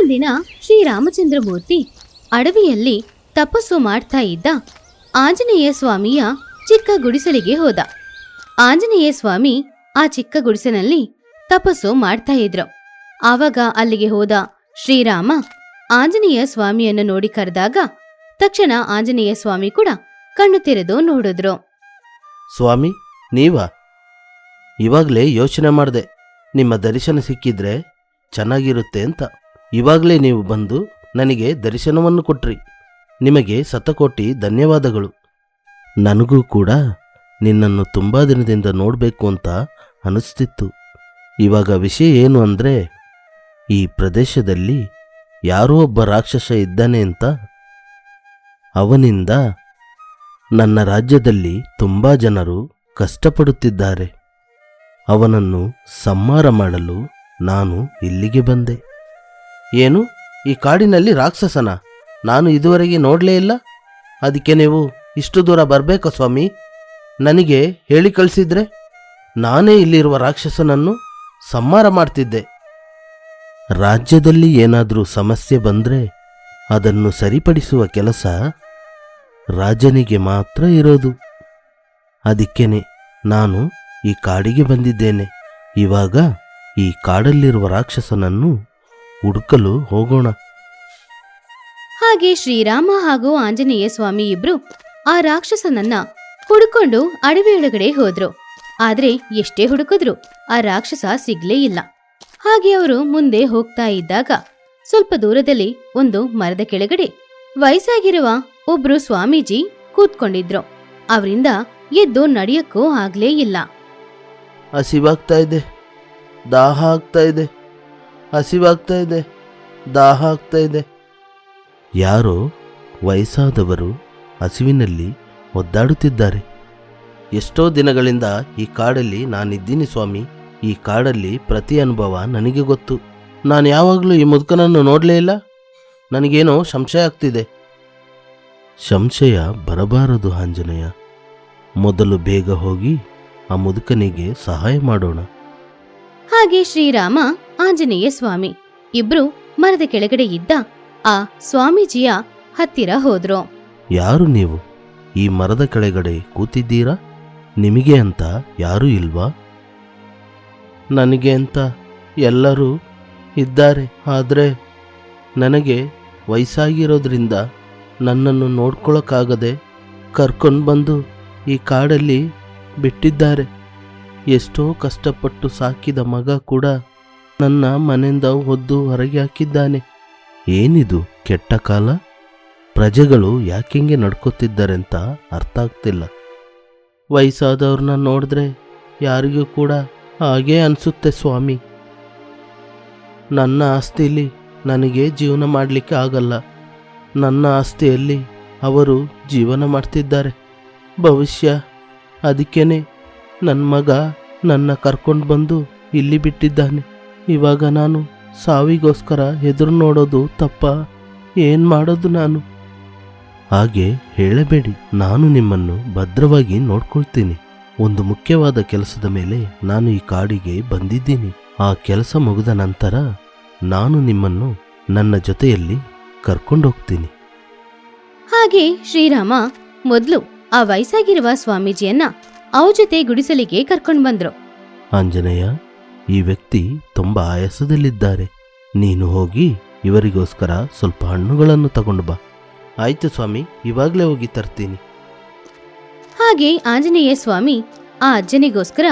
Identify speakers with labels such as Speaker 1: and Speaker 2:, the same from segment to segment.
Speaker 1: ಒಂದಿನ ಶ್ರೀರಾಮಚಂದ್ರಮೂರ್ತಿ ಅಡವಿಯಲ್ಲಿ ತಪಸ್ಸು ಮಾಡ್ತಾ ಇದ್ದ ಆಂಜನೇಯ ಸ್ವಾಮಿಯ ಚಿಕ್ಕ ಗುಡಿಸಲಿಗೆ ಹೋದ. ಆಂಜನೇಯ ಸ್ವಾಮಿ ಆ ಚಿಕ್ಕ ಗುಡಿಸಲಿನಲ್ಲಿ ತಪಸ್ಸು ಮಾಡ್ತಾ ಇದ್ರು. ಆವಾಗ ಅಲ್ಲಿಗೆ ಹೋದ ಶ್ರೀರಾಮ ಆಂಜನೇಯ ಸ್ವಾಮಿಯನ್ನು ನೋಡಿ ಕರೆದಾಗ ತಕ್ಷಣ ಆಂಜನೇಯ ಸ್ವಾಮಿ ಕೂಡ ಕಣ್ಣು ತೆರೆದು ನೋಡಿದ್ರು.
Speaker 2: ಸ್ವಾಮಿ, ನೀವ? ಇವಾಗಲೇ ಯೋಚನೆ ಮಾಡಿದೆ, ನಿಮ್ಮ ದರ್ಶನ ಸಿಕ್ಕಿದ್ರೆ ಚೆನ್ನಾಗಿರುತ್ತೆ ಅಂತ. ಇವಾಗಲೇ ನೀವು ಬಂದು ನನಗೆ ದರ್ಶನವನ್ನು ಕೊಟ್ರಿ. ನಿಮಗೆ ಸತಕೋಟಿ ಧನ್ಯವಾದಗಳು. ನನಗೂ ಕೂಡ ನಿನ್ನನ್ನು ತುಂಬ ದಿನದಿಂದ ನೋಡಬೇಕು ಅಂತ ಅನಿಸ್ತಿತ್ತು. ಇವಾಗ ವಿಷಯ ಏನು ಅಂದರೆ, ಈ ಪ್ರದೇಶದಲ್ಲಿ ಯಾರೋ ಒಬ್ಬ ರಾಕ್ಷಸ ಇದ್ದಾನೆ ಅಂತ. ಅವನಿಂದ ನನ್ನ ರಾಜ್ಯದಲ್ಲಿ ತುಂಬ ಜನರು ಕಷ್ಟಪಡುತ್ತಿದ್ದಾರೆ. ಅವನನ್ನು ಸಂಹಾರ ಮಾಡಲು ನಾನು ಇಲ್ಲಿಗೆ ಬಂದೆ. ಏನು? ಈ ಕಾಡಿನಲ್ಲಿ ರಾಕ್ಷಸನ? ನಾನು ಇದುವರೆಗೆ ನೋಡಲೇ ಇಲ್ಲ. ಅದಕ್ಕೆ ನೀವು ಇಷ್ಟು ದೂರ ಬರಬೇಕಾ ಸ್ವಾಮಿ? ನನಗೆ ಹೇಳಿ ಕಳಿಸಿದ್ರೆ? ನಾನೇ ಇಲ್ಲಿರುವ ರಾಕ್ಷಸನನ್ನು ಸಂಹಾರ ಮಾಡ್ತಿದ್ದೆ. ರಾಜ್ಯದಲ್ಲಿ ಏನಾದರೂ ಸಮಸ್ಯೆ ಬಂದರೆ ಅದನ್ನು ಸರಿಪಡಿಸುವ ಕೆಲಸ ರಾಜನಿಗೆ ಮಾತ್ರ ಇರೋದು. ಅದಕ್ಕೇನೆ ನಾನು ಈ ಕಾಡಿಗೆ ಬಂದಿದ್ದೇನೆ. ಇವಾಗ ಈ ಕಾಡಲ್ಲಿರುವ ರಾಕ್ಷಸನನ್ನು ಹುಡುಕಲು ಹೋಗೋಣ.
Speaker 1: ಹಾಗೆ ಶ್ರೀರಾಮ ಹಾಗೂ ಆಂಜನೇಯ ಸ್ವಾಮಿ ಇಬ್ರು ಆ ರಾಕ್ಷಸನನ್ನ ಹುಡುಕೊಂಡು ಅಡವಿಯೊಳಗಡೆ ಹೋದ್ರು. ಆದ್ರೆ ಎಷ್ಟೇ ಹುಡುಕಿದ್ರು ಆ ರಾಕ್ಷಸ ಸಿಗ್ಲೇ ಇಲ್ಲ. ಹಾಗೆ ಅವರು ಮುಂದೆ ಹೋಗ್ತಾ ಇದ್ದಾಗ ಸ್ವಲ್ಪ ದೂರದಲ್ಲಿ ಒಂದು ಮರದ ಕೆಳಗಡೆ ವಯಸ್ಸಾಗಿರುವ ಒಬ್ರು ಸ್ವಾಮೀಜಿ ಕೂತ್ಕೊಂಡಿದ್ರು. ಅವರಿಂದ ಎದ್ದು ನಡೆಯಕ್ಕೂ ಆಗ್ಲೇ ಇಲ್ಲ.
Speaker 2: ಹಸಿವಾಗ್ತಾ ಇದೆ. ದಾಹ ಆಗ್ತಾ ಇದೆ. ಹಸಿವಾಗ್ತಾ ಇದೆ ದಾಹ ಆಗ್ತಾ ಇದೆ ಯಾರೋ ವಯಸ್ಸಾದವರು ಹಸಿವಿನಲ್ಲಿ ಒದ್ದಾಡುತ್ತಿದ್ದಾರೆ. ಎಷ್ಟೋ ದಿನಗಳಿಂದ ಈ ಕಾಡಲ್ಲಿ ನಾನಿದ್ದೀನಿ ಸ್ವಾಮಿ. ಈ ಕಾಡಲ್ಲಿ ಪ್ರತಿ ಅನುಭವ ನನಗೆ ಗೊತ್ತು. ನಾನು ಯಾವಾಗಲೂ ಈ ಮುದುಕನನ್ನು ನೋಡಲೇ ಇಲ್ಲ. ನನಗೇನೋ ಸಂಶಯ ಆಗ್ತಿದೆ. ಸಂಶಯ ಬರಬಾರದು ಆಂಜನೇಯ. ಮೊದಲು ಬೇಗ ಹೋಗಿ ಆ ಮುದುಕನಿಗೆ ಸಹಾಯ ಮಾಡೋಣ.
Speaker 1: ಹಾಗೆ ಶ್ರೀರಾಮ ಆಂಜನೇಯ ಸ್ವಾಮಿ. ಇಬ್ರು ಮರದ ಕೆಳಗಡೆ ಇದ್ದ ಆ ಸ್ವಾಮೀಜಿಯ ಹತ್ತಿರ ಹೋದ್ರು.
Speaker 2: ಯಾರು ನೀವು? ಈ ಮರದ ಕೆಳಗಡೆ ಕೂತಿದ್ದೀರಾ? ನಿಮಗೆ ಅಂತ ಯಾರೂ ಇಲ್ವಾ? ನನಗೆ ಅಂತ ಎಲ್ಲರೂ ಇದ್ದಾರೆ, ಆದರೆ ನನಗೆ ವಯಸ್ಸಾಗಿರೋದ್ರಿಂದ ನನ್ನನ್ನು ನೋಡ್ಕೊಳ್ಳೋಕ್ಕಾಗದೆ ಕರ್ಕೊಂಡು ಬಂದು ಈ ಕಾಡಲ್ಲಿ ಬಿಟ್ಟಿದ್ದಾರೆ. ಎಷ್ಟೋ ಕಷ್ಟಪಟ್ಟು ಸಾಕಿದ ಮಗ ಕೂಡ ನನ್ನ ಮನೆಯಿಂದ ಒದ್ದು ಹೊರಗೆ ಹಾಕಿದ್ದಾನೆ. ಏನಿದು ಕೆಟ್ಟ ಕಾಲ? ಪ್ರಜೆಗಳು ಯಾಕೆಂಗೆ ನಡ್ಕೋತಿದ್ದಾರೆ ಅಂತ ಅರ್ಥ ಆಗ್ತಿಲ್ಲ. ವಯಸ್ಸಾದವ್ರನ್ನ ನೋಡಿದ್ರೆ ಯಾರಿಗೂ ಕೂಡ ಹಾಗೇ ಅನಿಸುತ್ತೆ ಸ್ವಾಮಿ. ನನ್ನ ಆಸ್ತಿಲಿ ನನಗೆ ಜೀವನ ಮಾಡಲಿಕ್ಕೆ ಆಗಲ್ಲ. ನನ್ನ ಆಸ್ತಿಯಲ್ಲಿ ಅವರು ಜೀವನ ಮಾಡ್ತಿದ್ದಾರೆ. ಭವಿಷ್ಯ ಅದಕ್ಕೇನೆ ನನ್ನ ಮಗ ನನ್ನ ಕರ್ಕೊಂಡು ಬಂದು ಇಲ್ಲಿ ಬಿಟ್ಟಿದ್ದಾನೆ. ಇವಾಗ ನಾನು ಸಾವಿಗೋಸ್ಕರ ಎದುರು ನೋಡೋದು ತಪ್ಪ. ಏನು ಮಾಡೋದು ನಾನು? ಹಾಗೆ ಹೇಳಬೇಡಿ. ನಾನು ನಿಮ್ಮನ್ನು ಭದ್ರವಾಗಿ ನೋಡ್ಕೊಳ್ತೀನಿ. ಒಂದು ಮುಖ್ಯವಾದ ಕೆಲಸದ ಮೇಲೆ ನಾನು ಈ ಕಾಡಿಗೆ ಬಂದಿದ್ದೀನಿ. ಆ ಕೆಲಸ ಮುಗಿದ ನಂತರ ನಾನು ನಿಮ್ಮನ್ನು ನನ್ನ ಜೊತೆಯಲ್ಲಿ ಕರ್ಕೊಂಡೋಗ್ತೀನಿ
Speaker 1: ಹಾಗೆ ಶ್ರೀರಾಮ ಮೊದಲು ಆ ವಯಸ್ಸಾಗಿರುವ ಸ್ವಾಮೀಜಿಯನ್ನ ಅವ ಜೊತೆ ಗುಡಿಸಲಿಗೆ ಕರ್ಕೊಂಡು ಬಂದ್ರು.
Speaker 2: ಆಂಜನೇಯ ಈ ವ್ಯಕ್ತಿ ತುಂಬ ಆಯಾಸದಲ್ಲಿದ್ದಾರೆ. ನೀನು ಹೋಗಿ ಇವರಿಗೋಸ್ಕರ ಸ್ವಲ್ಪ ಹಣ್ಣುಗಳನ್ನು ತಗೊಂಡು ಬಾ. ಆಯ್ತು ಸ್ವಾಮಿ ಇವಾಗಲೇ ಹೋಗಿ ತರ್ತೀನಿ.
Speaker 1: ಹಾಗೆ ಆಂಜನೇಯ ಸ್ವಾಮಿ ಆ ಅಜ್ಜನಿಗೋಸ್ಕರ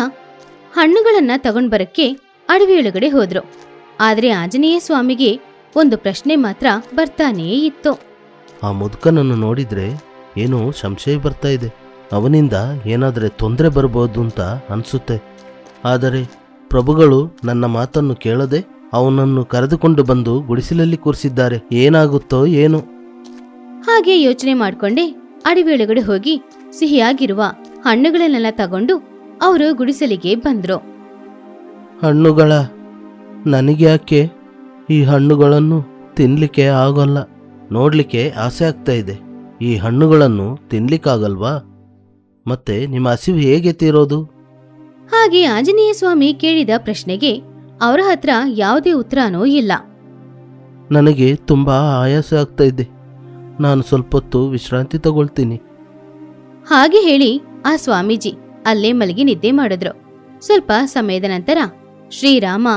Speaker 1: ಹಣ್ಣುಗಳನ್ನ ತಗೊಂಡ್ ಬರಕ್ಕೆ ಅಡವಿಯೊಳಗಡೆ ಹೋದ್ರು. ಆದ್ರೆ ಆಂಜನೇಯ ಸ್ವಾಮಿಗೆ ಒಂದು ಪ್ರಶ್ನೆ ಮಾತ್ರ ಬರ್ತಾನೇ ಇತ್ತು.
Speaker 2: ಆ ಮುದುಕನನ್ನು ನೋಡಿದ್ರೆ ಏನೋ ಸಂಶಯ ಬರ್ತಾ ಇದೆ. ಅವನಿಂದ ಏನಾದರೆ ತೊಂದರೆ ಬರಬಹುದು ಅಂತ ಅನ್ಸುತ್ತೆ. ಆದರೆ ಪ್ರಭುಗಳು ನನ್ನ ಮಾತನ್ನು ಕೇಳದೆ ಅವನನ್ನು ಕರೆದುಕೊಂಡು ಬಂದು ಗುಡಿಸಲಲ್ಲಿ ಕೂರಿಸಿದ್ದಾರೆ. ಏನಾಗುತ್ತೋ ಏನು?
Speaker 1: ಹಾಗೆ ಯೋಚನೆ ಮಾಡ್ಕೊಂಡೆ. ಅಡವಿಯೊಳಗಡೆ ಹೋಗಿ ಸಿಹಿಯಾಗಿರುವ ಹಣ್ಣುಗಳನ್ನೆಲ್ಲ ತಗೊಂಡು ಅವರು ಗುಡಿಸಲಿಗೆ ಬಂದ್ರು.
Speaker 2: ಹಣ್ಣುಗಳ? ನನಗ್ಯಾಕೆ ಈ ಹಣ್ಣುಗಳನ್ನು ತಿನ್ಲಿಕ್ಕೆ ಆಗೋಲ್ಲ? ನೋಡ್ಲಿಕ್ಕೆ ಆಸೆ ಆಗ್ತಾ ಇದೆ. ಈ ಹಣ್ಣುಗಳನ್ನು ತಿನ್ಲಿಕ್ಕಾಗಲ್ವಾ? ಮತ್ತೆ ನಿಮ್ಮ ಹಸಿವು ಹೇಗೆ ತೀರೋದು?
Speaker 1: ಹಾಗೆ ಆಂಜನೇಯ ಸ್ವಾಮಿ ಕೇಳಿದ ಪ್ರಶ್ನೆಗೆ ಅವರ ಹತ್ರ ಯಾವುದೇ ಉತ್ತರನೂ ಇಲ್ಲ.
Speaker 2: ನನಗೆ ತುಂಬಾ ಆಯಾಸ ಆಗ್ತಾ ಇದೆ. ನಾನು ಸ್ವಲ್ಪ ಹೊತ್ತು ವಿಶ್ರಾಂತಿ ತಗೊಳ್ತೀನಿ.
Speaker 1: ಹಾಗೆ ಹೇಳಿ ಆ ಸ್ವಾಮೀಜಿ ಅಲ್ಲೇ ಮಲಗಿ ನಿದ್ದೆ ಮಾಡಿದ್ರು. ಸ್ವಲ್ಪ ಸಮಯದ ನಂತರ ಶ್ರೀರಾಮ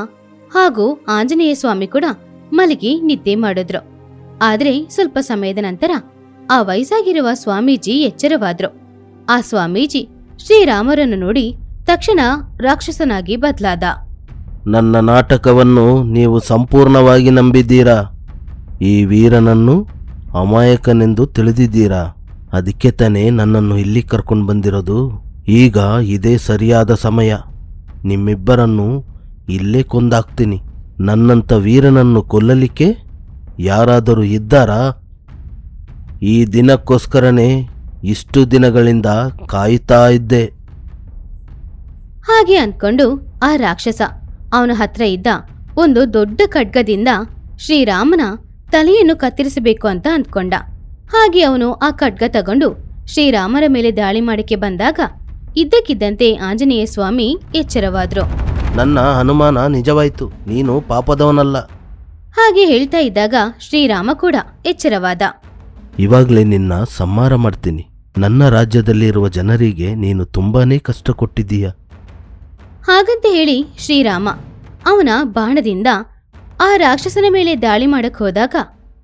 Speaker 1: ಹಾಗೂ ಆಂಜನೇಯ ಸ್ವಾಮಿ ಕೂಡ ಮಲಗಿ ನಿದ್ದೆ ಮಾಡಿದ್ರು. ಆದ್ರೆ ಸ್ವಲ್ಪ ಸಮಯದ ನಂತರ ಆ ವಯಸ್ಸಾಗಿರುವ ಸ್ವಾಮೀಜಿ ಎಚ್ಚರವಾದ್ರು. ಆ ಸ್ವಾಮೀಜಿ ಶ್ರೀರಾಮರನ್ನು ನೋಡಿ ತಕ್ಷಣ ರಾಕ್ಷಸನಾಗಿ ಬದಲಾದ.
Speaker 2: ನನ್ನ ನಾಟಕವನ್ನು ನೀವು ಸಂಪೂರ್ಣವಾಗಿ ನಂಬಿದ್ದೀರಾ? ಈ ವೀರನನ್ನು ಅಮಾಯಕನೆಂದು ತಿಳಿದಿದ್ದೀರಾ? ಅದಕ್ಕೆ ತಾನೇ ನನ್ನನ್ನು ಇಲ್ಲಿ ಕರ್ಕೊಂಡು ಬಂದಿರೋದು. ಈಗ ಇದೇ ಸರಿಯಾದ ಸಮಯ. ನಿಮ್ಮಿಬ್ಬರನ್ನು ಇಲ್ಲೇ ಕೊಂದಾಕ್ತೀನಿ. ನನ್ನಂಥ ವೀರನನ್ನು ಕೊಲ್ಲಲಿಕ್ಕೆ ಯಾರಾದರೂ ಇದ್ದಾರಾ? ಈ ದಿನಕ್ಕೋಸ್ಕರನೇ ಇಷ್ಟು ದಿನಗಳಿಂದ ಕಾಯುತ್ತಾ ಇದ್ದೆ.
Speaker 1: ಹಾಗೆ ಅಂದ್ಕೊಂಡು ಆ ರಾಕ್ಷಸ ಅವನ ಹತ್ರ ಇದ್ದ ಒಂದು ದೊಡ್ಡ ಖಡ್ಗದಿಂದ ಶ್ರೀರಾಮನ ತಲೆಯನ್ನು ಕತ್ತರಿಸಬೇಕು ಅಂತ ಅಂದ್ಕೊಂಡ. ಹಾಗೆ ಅವನು ಆ ಖಡ್ಗ ತಗೊಂಡು ಶ್ರೀರಾಮರ ಮೇಲೆ ದಾಳಿ ಮಾಡಕ್ಕೆ ಬಂದಾಗ ಇದ್ದಕ್ಕಿದ್ದಂತೆ ಆಂಜನೇಯ ಸ್ವಾಮಿ ಎಚ್ಚರವಾದ್ರು.
Speaker 2: ನನ್ನ ಅನುಮಾನ ನಿಜವಾಯ್ತು ನೀನು ಪಾಪದವನಲ್ಲ.
Speaker 1: ಹಾಗೆ ಹೇಳ್ತಾ ಇದ್ದಾಗ ಶ್ರೀರಾಮ ಕೂಡ ಎಚ್ಚರವಾದ.
Speaker 2: ಇವಾಗಲೇ ನಿನ್ನ ಸಂಹಾರ ಮಾಡ್ತೀನಿ. ನನ್ನ ರಾಜ್ಯದಲ್ಲಿರುವ ಜನರಿಗೆ ನೀನು ತುಂಬಾನೇ ಕಷ್ಟ ಕೊಟ್ಟಿದ್ದೀಯ?
Speaker 1: ಹಾಗಂತ ಹೇಳಿ ಶ್ರೀರಾಮ ಅವನ ಬಾಣದಿಂದ ಆ ರಾಕ್ಷಸನ ಮೇಲೆ ದಾಳಿ ಮಾಡಕ್ ಹೋದಾಗ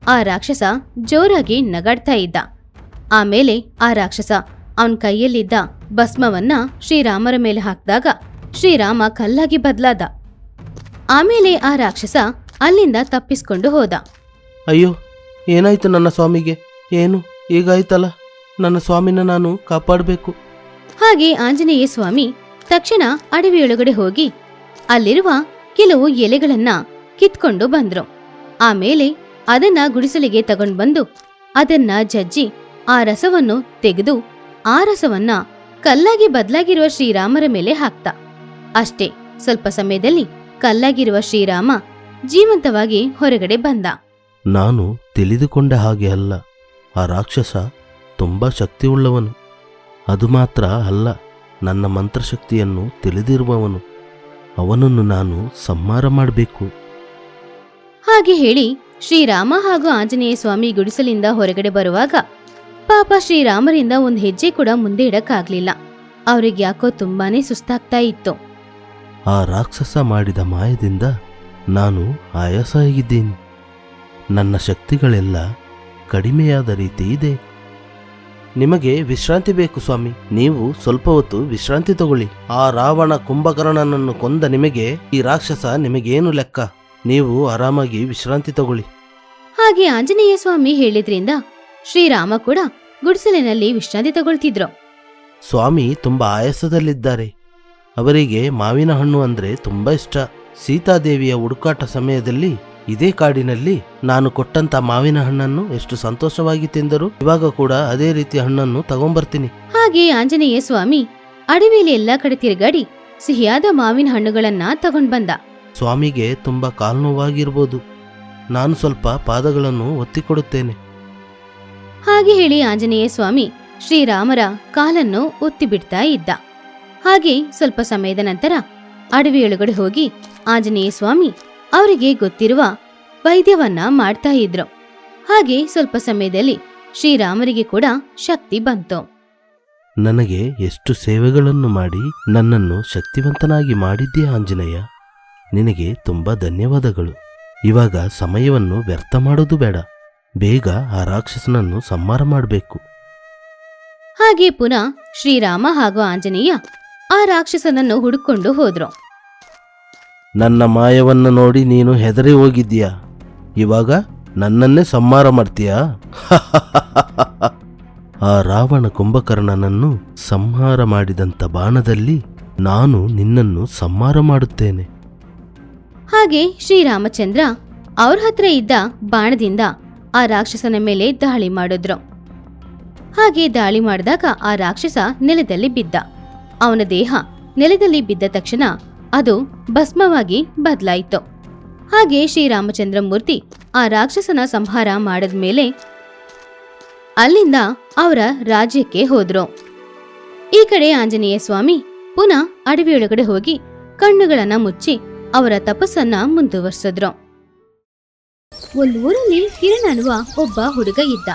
Speaker 1: ಆ ರಾಕ್ಷಸ ಜೋರಾಗಿ ನಗಾಡ್ತಾ ಇದ್ದ. ಆಮೇಲೆ ಆ ರಾಕ್ಷಸ ಅವನ ಕೈಯಲ್ಲಿದ್ದ ಭಸ್ಮವನ್ನ ಶ್ರೀರಾಮರ ಮೇಲೆ ಹಾಕಿದಾಗ ಶ್ರೀರಾಮ ಕಲ್ಲಾಗಿ ಬದಲಾದ. ಆಮೇಲೆ ಆ ರಾಕ್ಷಸ ಅಲ್ಲಿಂದ ತಪ್ಪಿಸ್ಕೊಂಡು ಹೋದ.
Speaker 2: ಅಯ್ಯೋ ಏನಾಯ್ತು ನನ್ನ ಸ್ವಾಮಿಗೆ? ಏನು? ಈಗಾಯ್ತಲ್ಲ ನನ್ನ ಸ್ವಾಮಿನ ನಾನು ಕಾಪಾಡಬೇಕು.
Speaker 1: ಹಾಗೆ ಆಂಜನೇಯ ಸ್ವಾಮಿ ತಕ್ಷಣ ಅಡವಿಯೊಳಗಡೆ ಹೋಗಿ ಅಲ್ಲಿರುವ ಕೆಲವು ಎಲೆಗಳನ್ನ ಕಿತ್ಕೊಂಡು ಬಂದ್ರು. ಆಮೇಲೆ ಅದನ್ನ ಗುಡಿಸಲಿಗೆ ತಗೊಂಡು ಬಂದು ಅದನ್ನ ಜಜ್ಜಿ ಆ ರಸವನ್ನು ತೆಗೆದು ಆ ರಸವನ್ನ ಕಲ್ಲಾಗಿ ಬದಲಾಗಿರುವ ಶ್ರೀರಾಮರ ಮೇಲೆ ಹಾಕ್ತ. ಅಷ್ಟೇ ಸ್ವಲ್ಪ ಸಮಯದಲ್ಲಿ ಕಲ್ಲಾಗಿರುವ ಶ್ರೀರಾಮ ಜೀವಂತವಾಗಿ ಹೊರಗಡೆ ಬಂದ.
Speaker 2: ನಾನು ತಿಳಿದುಕೊಂಡ ಹಾಗೆ ಅಲ್ಲ. ಆ ರಾಕ್ಷಸ ತುಂಬ ಶಕ್ತಿಯುಳ್ಳವನು. ಅದು ಮಾತ್ರ ಅಲ್ಲ. ನನ್ನ ಮಂತ್ರಶಕ್ತಿಯನ್ನು ತಿಳಿದಿರುವವನು ಅವನನ್ನು ನಾನು ಸಂಹಾರ ಮಾಡಬೇಕು.
Speaker 1: ಹಾಗೆ ಹೇಳಿ ಶ್ರೀರಾಮ ಹಾಗೂ ಆಂಜನೇಯ ಸ್ವಾಮಿ ಗುಡಿಸಲಿಂದ ಹೊರಗಡೆ ಬರುವಾಗ ಪಾಪ ಶ್ರೀರಾಮರಿಂದ ಒಂದು ಹೆಜ್ಜೆ ಕೂಡ ಮುಂದೆ ಇಡಕ್ಕಾಗ್ಲಿಲ್ಲ. ಅವರಿಗೆ ಯಾಕೋ ತುಂಬಾನೇ ಸುಸ್ತಾಗ್ತಾ ಇತ್ತು.
Speaker 2: ಆ ರಾಕ್ಷಸ ಮಾಡಿದ ಮಾಯದಿಂದ ನಾನು ಆಯಾಸ ಆಗಿದ್ದೀನಿ. ನನ್ನ ಶಕ್ತಿಗಳೆಲ್ಲ ಕಡಿಮೆಯಾದ ರೀತಿ ಇದೆ. ನಿಮಗೆ ವಿಶ್ರಾಂತಿ ಬೇಕು ಸ್ವಾಮಿ. ನೀವು ಸ್ವಲ್ಪ ಹೊತ್ತು ವಿಶ್ರಾಂತಿ ತಗೊಳ್ಳಿ. ಆ ರಾವಣ ಕುಂಭಕರ್ಣನನ್ನು ಕೊಂದ ನಿಮಗೆ ಈ ರಾಕ್ಷಸ ನಿಮಗೇನು ಲೆಕ್ಕ? ನೀವು ಆರಾಮಾಗಿ ವಿಶ್ರಾಂತಿ ತಗೊಳ್ಳಿ.
Speaker 1: ಹಾಗೆ ಆಂಜನೇಯ ಸ್ವಾಮಿ ಹೇಳಿದ್ರಿಂದ ಶ್ರೀರಾಮ ಕೂಡ ಗುಡಿಸಲಿನಲ್ಲಿ ವಿಶ್ರಾಂತಿ ತಗೊಳ್ತಿದ್ರು.
Speaker 2: ಸ್ವಾಮಿ ತುಂಬಾ ಆಯಾಸದಲ್ಲಿದ್ದಾರೆ. ಅವರಿಗೆ ಮಾವಿನ ಹಣ್ಣು ಅಂದ್ರೆ ತುಂಬಾ ಇಷ್ಟ. ಸೀತಾದೇವಿಯ ಹುಡುಕಾಟ ಸಮಯದಲ್ಲಿ ಇದೇ ಕಾಡಿನಲ್ಲಿ ನಾನು ಕೊಟ್ಟಂತ ಮಾವಿನ ಹಣ್ಣನ್ನು ಎಷ್ಟು ಸಂತೋಷವಾಗಿ ತಿಂದರು ಇವಾಗ ಕೂಡ ಅದೇ ರೀತಿ ಹಣ್ಣನ್ನು ತಗೊಂಬರ್ತೀನಿ.
Speaker 1: ಹಾಗೆ ಆಂಜನೇಯ ಸ್ವಾಮಿ ಅಡವಿಯಲ್ಲಿ ಎಲ್ಲಾ ಕಡೆ ತಿರುಗಾಡಿ ಸಿಹಿಯಾದ ಮಾವಿನ ಹಣ್ಣುಗಳನ್ನ ತಗೊಂಡ್ ಬಂದ.
Speaker 2: ಸ್ವಾಮಿಗೆ ತುಂಬಾ ಕಾಲ್ನೋವಾಗಿರ್ಬೋದು. ನಾನು ಸ್ವಲ್ಪ ಪಾದಗಳನ್ನು ಒತ್ತಿಕೊಡುತ್ತೇನೆ.
Speaker 1: ಹಾಗೆ ಹೇಳಿ ಆಂಜನೇಯ ಸ್ವಾಮಿ ಶ್ರೀರಾಮರ ಕಾಲನ್ನು ಒತ್ತಿ ಬಿಡ್ತಾ ಇದ್ದ. ಹಾಗೆ ಸ್ವಲ್ಪ ಸಮಯದ ನಂತರ ಅಡವಿಯೊಳಗಡೆ ಹೋಗಿ ಆಂಜನೇಯ ಸ್ವಾಮಿ ಅವರಿಗೆ ಗೊತ್ತಿರುವ ವೈದ್ಯವನ್ನ ಮಾಡ್ತಾ ಇದ್ರು. ಹಾಗೆ ಸ್ವಲ್ಪ ಸಮಯದಲ್ಲಿ ಶ್ರೀರಾಮರಿಗೆ ಕೂಡ ಶಕ್ತಿ ಬಂತು.
Speaker 2: ನನಗೆ ಎಷ್ಟು ಸೇವೆಗಳನ್ನು ಮಾಡಿ ನನ್ನನ್ನು ಶಕ್ತಿವಂತನಾಗಿ ಮಾಡಿದ್ದೆ ಆಂಜನೇಯ? ನಿನಗೆ ತುಂಬಾ ಧನ್ಯವಾದಗಳು. ಇವಾಗ ಸಮಯವನ್ನು ವ್ಯರ್ಥ ಮಾಡೋದು ಬೇಡ. ಬೇಗ ಆ ರಾಕ್ಷಸನನ್ನು ಸಂಹಾರ ಮಾಡಬೇಕು.
Speaker 1: ಹಾಗೆ ಪುನಃ ಶ್ರೀರಾಮ ಹಾಗೂ ಆಂಜನೇಯ ಆ ರಾಕ್ಷಸನನ್ನು ಹುಡುಕೊಂಡು ಹೋದ್ರು.
Speaker 2: ನನ್ನ ಮಾಯವನ್ನು ನೋಡಿ ನೀನು ಹೆದರಿ ಹೋಗಿದ್ದೀಯಾ? ಇವಾಗ ನನ್ನನ್ನೇ ಸಂಹಾರ ಮಾಡ್ತೀಯಾ? ಆ ರಾವಣ ಕುಂಭಕರ್ಣನನ್ನು ಸಂಹಾರ ಮಾಡಿದಂಥ ಬಾಣದಲ್ಲಿ ನಾನು ನಿನ್ನನ್ನು ಸಂಹಾರ ಮಾಡುತ್ತೇನೆ.
Speaker 1: ಹಾಗೆ ಶ್ರೀರಾಮಚಂದ್ರ ಅವ್ರ ಹತ್ರ ಇದ್ದ ಬಾಣದಿಂದ ಆ ರಾಕ್ಷಸನ ಮೇಲೆ ದಾಳಿ ಮಾಡಿದ್ರು. ಹಾಗೆ ದಾಳಿ ಮಾಡಿದಾಗ ಆ ರಾಕ್ಷಸ ನೆಲದಲ್ಲಿ ಬಿದ್ದ. ಅವನ ದೇಹ ನೆಲದಲ್ಲಿ ಬಿದ್ದ ತಕ್ಷಣ ಅದು ಭಸ್ಮವಾಗಿ ಬದಲಾಯಿತು. ಹಾಗೆ ಶ್ರೀರಾಮಚಂದ್ರಮೂರ್ತಿ ಆ ರಾಕ್ಷಸನ ಸಂಹಾರ ಮಾಡಿದ ಮೇಲೆ ಅಲ್ಲಿಂದ ಅವರ ರಾಜ್ಯಕ್ಕೆ ಹೋದ್ರು. ಈ ಕಡೆ ಆಂಜನೇಯ ಸ್ವಾಮಿ ಪುನಃ ಅಡವಿಯೊಳಗಡೆ ಹೋಗಿ ಕಣ್ಣುಗಳನ್ನ ಮುಚ್ಚಿ ಅವರ ತಪಸ್ಸನ್ನ ಮುಂದುವರ್ಸಿದ್ರು. ಒಂದು ಊರಲ್ಲಿ ಕಿರಣ್ ಅನ್ನುವ ಒಬ್ಬ ಹುಡುಗ ಇದ್ದ.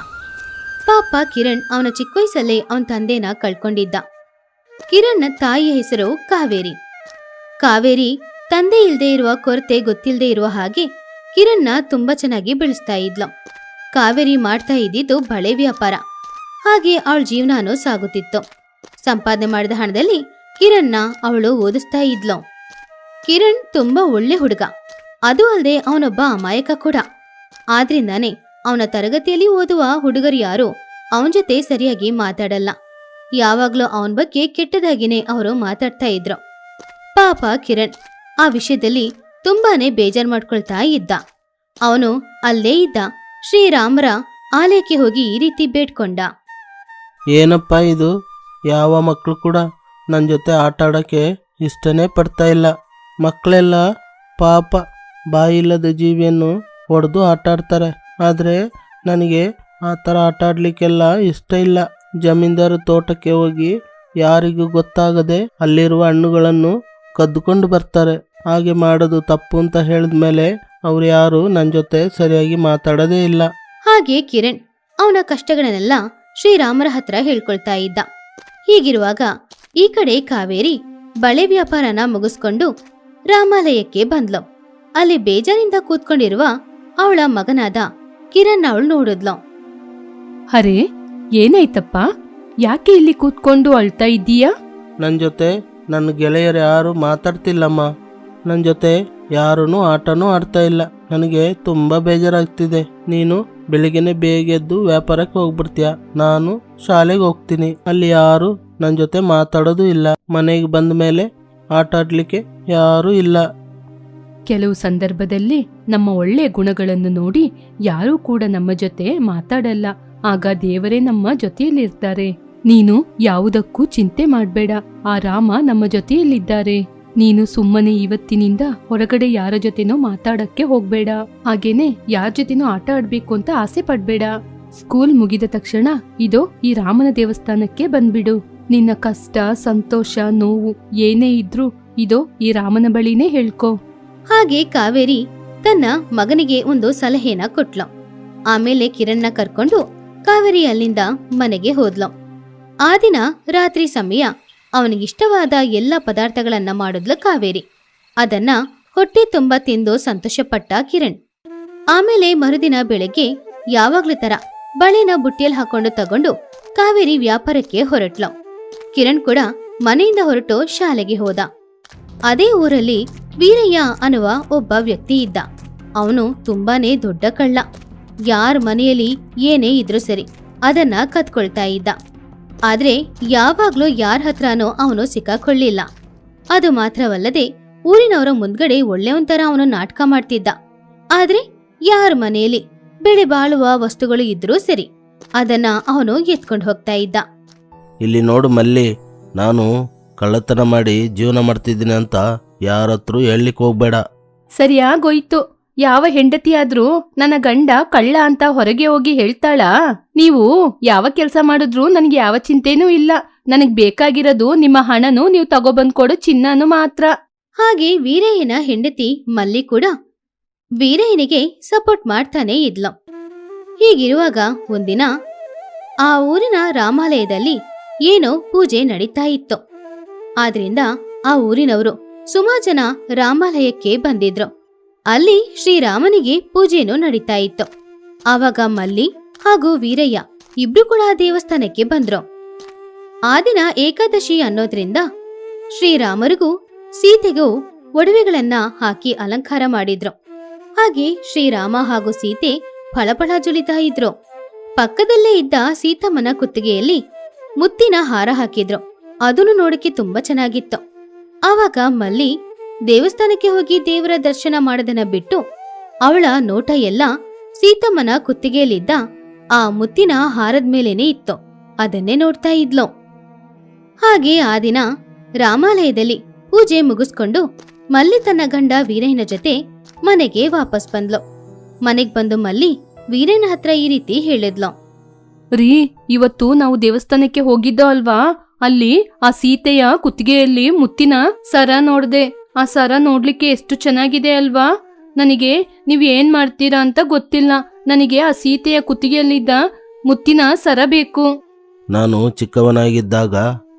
Speaker 1: ಪಾಪ ಕಿರಣ್ ಅವನ ಚಿಕ್ಕ ವಯಸ್ಸಲ್ಲೇ ಅವನ ತಂದೆನ ಕಳ್ಕೊಂಡಿದ್ದ. ಕಿರಣ್ನ ತಾಯಿಯ ಹೆಸರು ಕಾವೇರಿ. ಕಾವೇರಿ ತಂದೆ ಇಲ್ದೇ ಇರುವ ಕೊರತೆ ಗೊತ್ತಿಲ್ಲದೆ ಇರುವ ಹಾಗೆ ಕಿರಣ್ನ ತುಂಬಾ ಚೆನ್ನಾಗಿ ಬೆಳೆಸ್ತಾ ಇದ್ಲು. ಕಾವೇರಿ ಮಾಡ್ತಾ ಇದ್ದಿದ್ದು ಬಳೆ ವ್ಯಾಪಾರ. ಹಾಗೆ ಅವಳ ಜೀವನಾನು ಸಾಗುತ್ತಿತ್ತು. ಸಂಪಾದನೆ ಮಾಡಿದ ಹಣದಲ್ಲಿ ಕಿರಣ್ನ ಅವಳು ಓದಿಸ್ತಾ ಇದ್ಲು. ಕಿರಣ್ ತುಂಬಾ ಒಳ್ಳೆ ಹುಡುಗ. ಅದು ಅಲ್ಲದೆ ಅವನೊಬ್ಬ ಅಮಾಯಕ ಕೂಡ. ಆದ್ರಿಂದಾನೆ ಅವನ ತರಗತಿಯಲ್ಲಿ ಓದುವ ಹುಡುಗರು ಯಾರು ಅವನ ಜೊತೆ ಸರಿಯಾಗಿ ಮಾತಾಡಲ್ಲ. ಯಾವಾಗ್ಲೂ ಅವನ ಬಗ್ಗೆ ಕೆಟ್ಟದಾಗಿನೇ ಅವರು ಮಾತಾಡ್ತಾ ಇದ್ರು. ಪಾಪ ಕಿರಣ್. ಆ ವಿಷಯದಲ್ಲಿ ತುಂಬಾನೇ ಬೇಜಾರ್ ಮಾಡ್ಕೊಳ್ತಾ ಇದ್ದ. ಅವನು ಅಲ್ಲೇ ಇದ್ದ. ಶ್ರೀರಾಮರ ಆಲಯಕ್ಕೆ ಹೋಗಿ ಈ ರೀತಿ ಬೇಡ್ಕೊಂಡ.
Speaker 2: ಏನಪ್ಪ ಇದು? ಯಾವ ಮಕ್ಕಳು ಕೂಡ ನನ್ನ ಜೊತೆ ಆಟ ಆಡೋಕ್ಕೆ ಇಷ್ಟನೇ ಪಡ್ತಾ ಇಲ್ಲ. ಮಕ್ಕಳೆಲ್ಲ ಪಾಪ ಬಾಯಿಲ್ಲದ ಜೀವಿಯನ್ನು ಹೊಡೆದು ಆಟ ಆಡ್ತಾರೆ. ಆದರೆ ನನಗೆ ಆ ಥರ ಆಟ ಆಡಲಿಕ್ಕೆಲ್ಲ ಇಷ್ಟ ಇಲ್ಲ. ಜಮೀನ್ದಾರ ತೋಟಕ್ಕೆ ಹೋಗಿ ಯಾರಿಗೂ ಗೊತ್ತಾಗದೆ ಅಲ್ಲಿರುವ ಹಣ್ಣುಗಳನ್ನು ಕದ್ದುಕೊಂಡು ಬರ್ತಾರೆ. ಹಾಗೆ ಮಾಡೋದು ತಪ್ಪು ಅಂತ ಹೇಳಿದ ಮೇಲೆ ಅವ್ರು ಯಾರು ನನ್ನ ಜೊತೆ ಸರಿಯಾಗಿ ಮಾತಾಡೋದೇ ಇಲ್ಲ.
Speaker 1: ಹಾಗೆ ಕಿರಣ್ ಅವನ ಕಷ್ಟಗಳನ್ನೆಲ್ಲ ಶ್ರೀರಾಮರ ಹತ್ರ ಹೇಳ್ಕೊಳ್ತಾ ಇದ್ದ. ಹೀಗಿರುವಾಗ ಈ ಕಡೆ ಕಾವೇರಿ ಬಳೆ ವ್ಯಾಪಾರನ ಮುಗಿಸ್ಕೊಂಡು ರಾಮಾಲಯಕ್ಕೆ ಬಂದ್ಲು. ಅಲ್ಲಿ ಬೇಜಾರಿಂದ ಕೂತ್ಕೊಂಡಿರುವ ಅವಳ ಮಗನಾದ ಕಿರಣ್ ಅವಳು ನೋಡಿದ್ಲು.
Speaker 3: ಅರೆ ಏನಾಯ್ತಪ್ಪ? ಯಾಕೆ ಇಲ್ಲಿ ಕೂತ್ಕೊಂಡು ಅಳ್ತಾ ಇದ್ದೀಯಾ?
Speaker 2: ನನ್ನ ಜೊತೆ ನನ್ನ ಗೆಳೆಯರು ಯಾರು ಮಾತಾಡ್ತಿಲ್ಲಮ್ಮ. ನನ್ನ ಜೊತೆ ಯಾರೂ ಆಟನೂ ಆಡ್ತಾ ಇಲ್ಲ. ನನಗೆ ತುಂಬ ಬೇಜಾರಾಗ್ತಿದೆ. ನೀನು ಬೆಳಿಗ್ಗೆನೆ ಬೇಗ ಎದ್ದು ವ್ಯಾಪಾರಕ್ಕೆ ಹೋಗ್ಬಿಡ್ತೀಯ? ನಾನು ಶಾಲೆಗೆ ಹೋಗ್ತೀನಿ. ಅಲ್ಲಿ ಯಾರು ನನ್ನ ಜೊತೆ ಮಾತಾಡೋದು ಇಲ್ಲ. ಮನೆಗೆ ಬಂದ ಮೇಲೆ ಆಟ ಆಡ್ಲಿಕ್ಕೆ ಯಾರೂ ಇಲ್ಲ.
Speaker 3: ಕೆಲವು ಸಂದರ್ಭದಲ್ಲಿ ನಮ್ಮ ಒಳ್ಳೆಯ ಗುಣಗಳನ್ನು ನೋಡಿ ಯಾರೂ ಕೂಡ ನಮ್ಮ ಜೊತೆ ಮಾತಾಡಲ್ಲ. ಆಗ ದೇವರೇ ನಮ್ಮ ಜೊತೆಯಲ್ಲಿರ್ತಾರೆ. ನೀನು ಯಾವುದಕ್ಕೂ ಚಿಂತೆ ಮಾಡ್ಬೇಡ. ಆ ರಾಮ ನಮ್ಮ ಜೊತೆಯಲ್ಲಿದ್ದಾರೆ. ನೀನು ಸುಮ್ಮನೆ ಇವತ್ತಿನಿಂದ ಹೊರಗಡೆ ಯಾರ ಜೊತೆನೋ ಮಾತಾಡಕ್ಕೆ ಹೋಗ್ಬೇಡ. ಹಾಗೇನೆ ಯಾರ ಜೊತೆನೋ ಆಟ ಆಡ್ಬೇಕು ಅಂತ ಆಸೆ ಪಡ್ಬೇಡ. ಸ್ಕೂಲ್ ಮುಗಿದ ತಕ್ಷಣ ಇದೋ ಈ ರಾಮನ ದೇವಸ್ಥಾನಕ್ಕೆ ಬಂದ್ಬಿಡು. ನಿನ್ನ ಕಷ್ಟ, ಸಂತೋಷ, ನೋವು ಏನೇ ಇದ್ರೂ ಇದೋ ಈ ರಾಮನ ಬಳಿನೇ ಹೇಳ್ಕೊ.
Speaker 1: ಹಾಗೆ ಕಾವೇರಿ ತನ್ನ ಮಗನಿಗೆ ಒಂದು ಸಲಹೆನ ಕೊಟ್ಲು. ಆಮೇಲೆ ಕಿರಣ್ನ ಕರ್ಕೊಂಡು ಕಾವೇರಿ ಅಲ್ಲಿಂದ ಮನೆಗೆ ಹೋದ್ಲು. ಆ ದಿನ ರಾತ್ರಿ ಸಮಯ ಅವನಿಗಿಷ್ಟವಾದ ಎಲ್ಲ ಪದಾರ್ಥಗಳನ್ನ ಮಾಡಿದ್ಲು ಕಾವೇರಿ. ಅದನ್ನ ಹೊಟ್ಟೆ ತುಂಬ ತಿಂದು ಸಂತೋಷಪಟ್ಟ ಕಿರಣ್. ಆಮೇಲೆ ಮರುದಿನ ಬೆಳಗ್ಗೆ ಯಾವಾಗ್ಲೂ ತರ ಬಳೆನ ಬುಟ್ಟಿಯಲ್ಲಿ ಹಾಕೊಂಡು ತಗೊಂಡು ಕಾವೇರಿ ವ್ಯಾಪಾರಕ್ಕೆ ಹೊರಟ್ಲು. ಕಿರಣ್ ಕೂಡ ಮನೆಯಿಂದ ಹೊರಟು ಶಾಲೆಗೆ ಹೋದ. ಅದೇ ಊರಲ್ಲಿ ವೀರಯ್ಯ ಅನ್ನುವ ಒಬ್ಬ ವ್ಯಕ್ತಿ ಇದ್ದ. ಅವನು ತುಂಬಾನೇ ದೊಡ್ಡ ಕಳ್ಳ. ಯಾರ ಮನೆಯಲ್ಲಿ ಏನೇ ಇದ್ರೂ ಸರಿ ಅದನ್ನ ಕತ್ಕೊಳ್ತಾ ಇದ್ದ. ಆದ್ರೆ ಯಾವಾಗ್ಲೂ ಯಾರ ಹತ್ರನೋ ಅವನು ಸಿಕ್ಕಾಕೊಳ್ಳಿಲ್ಲ. ಅದು ಮಾತ್ರವಲ್ಲದೆ ಊರಿನವರ ಮುಂದ್ಗಡೆ ಒಳ್ಳೆಯೊಂಥರ ಅವನು ನಾಟಕ ಮಾಡ್ತಿದ್ದ. ಆದ್ರೆ ಯಾರ ಮನೆಯಲ್ಲಿ ಬೆಳೆ ಬಾಳುವ ವಸ್ತುಗಳು ಇದ್ರೂ ಸರಿ ಅದನ್ನ ಅವನು ಎತ್ಕೊಂಡು ಹೋಗ್ತಾ ಇದ್ದ.
Speaker 2: ಇಲ್ಲಿ ನೋಡು ಮಲ್ಲಿ ನಾನು ಕಳ್ಳತನ ಮಾಡಿ ಜೀವನ ಮಾಡ್ತಿದ್ದೀನಿ ಅಂತ ಯಾರತ್ರೂ ಹತ್ರ ಹೇಳಲಿಕ್ಕೆ ಹೋಗ್ಬೇಡ.
Speaker 3: ಸರಿಯಾಗೋಯ್ತು ಯಾವ ಹೆಂಡತಿಯಾದ್ರೂ ನನ್ನ ಗಂಡ ಕಳ್ಳ ಅಂತ ಹೊರಗೆ ಹೋಗಿ ಹೇಳ್ತಾಳಾ? ನೀವು ಯಾವ ಕೆಲಸ ಮಾಡಿದ್ರು ನನಗೆ ಯಾವ ಚಿಂತೆನೂ ಇಲ್ಲ. ನನಗ್ ಬೇಕಾಗಿರೋದು ನಿಮ್ಮ ಹಣನು ನೀವು ತಗೊಬಂದ್ ಕೊಡೋ ಚಿನ್ನನು ಮಾತ್ರ.
Speaker 1: ಹಾಗೆ ವೀರಯ್ಯನ ಹೆಂಡತಿ ಮಲ್ಲಿ ಕೂಡ ವೀರಯ್ಯನಿಗೆ ಸಪೋರ್ಟ್ ಮಾಡ್ತಾನೆ ಇದ್ಲ. ಹೀಗಿರುವಾಗ ಒಂದಿನ ಆ ಊರಿನ ರಾಮಾಲಯದಲ್ಲಿ ಏನೋ ಪೂಜೆ ನಡೀತಾ ಇತ್ತು. ಆದ್ರಿಂದ ಆ ಊರಿನವರು ಸುಮಾರು ಜನ ರಾಮಾಲಯಕ್ಕೆ ಬಂದಿದ್ರು. ಅಲ್ಲಿ ಶ್ರೀರಾಮನಿಗೆ ಪೂಜೆನೂ ನಡೀತಾ ಇತ್ತು. ಆವಾಗ ಮಲ್ಲಿ ಹಾಗೂ ವೀರಯ್ಯ ಇಬ್ರು ಕೂಡ ದೇವಸ್ಥಾನಕ್ಕೆ ಬಂದ್ರು. ಆ ದಿನ ಏಕಾದಶಿ ಅನ್ನೋದ್ರಿಂದ ಶ್ರೀರಾಮರಿಗೂ ಸೀತೆಗೂ ಒಡವೆಗಳನ್ನ ಹಾಕಿ ಅಲಂಕಾರ ಮಾಡಿದ್ರು. ಹಾಗೆ ಶ್ರೀರಾಮ ಹಾಗೂ ಸೀತೆ ಫಳಫಳ ಜುಲಿತಾ ಇದ್ರು. ಪಕ್ಕದಲ್ಲೇ ಇದ್ದ ಸೀತಮ್ಮನ ಕುತ್ತಿಗೆಯಲ್ಲಿ ಮುತ್ತಿನ ಹಾರ ಹಾಕಿದ್ರು. ಅದನ್ನು ನೋಡಕ್ಕೆ ತುಂಬಾ ಚೆನ್ನಾಗಿತ್ತು. ಆವಾಗ ಮಲ್ಲಿ ದೇವಸ್ಥಾನಕ್ಕೆ ಹೋಗಿ ದೇವರ ದರ್ಶನ ಮಾಡದನ್ನ ಬಿಟ್ಟು ಅವಳ ನೋಟ ಎಲ್ಲ ಸೀತಮ್ಮನ ಕುತ್ತಿಗೆಯಲ್ಲಿದ್ದ ಆ ಮುತ್ತಿನ ಹಾರದ ಮೇಲೇನೆ ಇತ್ತು. ಅದನ್ನೇ ನೋಡ್ತಾ ಇದ್ಲು. ಹಾಗೆ ಆ ದಿನ ರಾಮಾಲಯದಲ್ಲಿ ಪೂಜೆ ಮುಗಿಸ್ಕೊಂಡು ಮಲ್ಲಿ ತನ್ನ ಗಂಡ ವೀರಯ್ಯನ ಜೊತೆ ಮನೆಗೆ ವಾಪಸ್ ಬಂದ್ಲು. ಮನೆಗ್ ಬಂದು ಮಲ್ಲಿ ವೀರಯ್ಯನ ಹತ್ರ ಈ ರೀತಿ ಹೇಳಿದ್ಲು.
Speaker 3: ರೀ, ಇವತ್ತು ನಾವು ದೇವಸ್ಥಾನಕ್ಕೆ ಹೋಗಿದ್ದೋ ಅಲ್ವಾ? ಅಲ್ಲಿ ಆ ಸೀತೆಯ ಕುತ್ತಿಗೆಯಲ್ಲಿ ಮುತ್ತಿನ ಸರ ನೋಡ್ದೆ. ಆ ಸರ ನೋಡ್ಲಿಕ್ಕೆ ಎಷ್ಟು ಚೆನ್ನಾಗಿದೆ ಅಲ್ವಾ? ನನಗೆ ನೀವು ಏನ್ ಮಾಡ್ತೀರಾ ಅಂತ ಗೊತ್ತಿಲ್ಲ. ನನಗೆ ಆ ಸೀತೆಯ ಕುತ್ತಿಗೆಯಲ್ಲಿದ್ದ ಮುತ್ತಿನ ಸರ ಬೇಕು.
Speaker 2: ನಾನು ಚಿಕ್ಕವನಾಗಿದ್ದಾಗ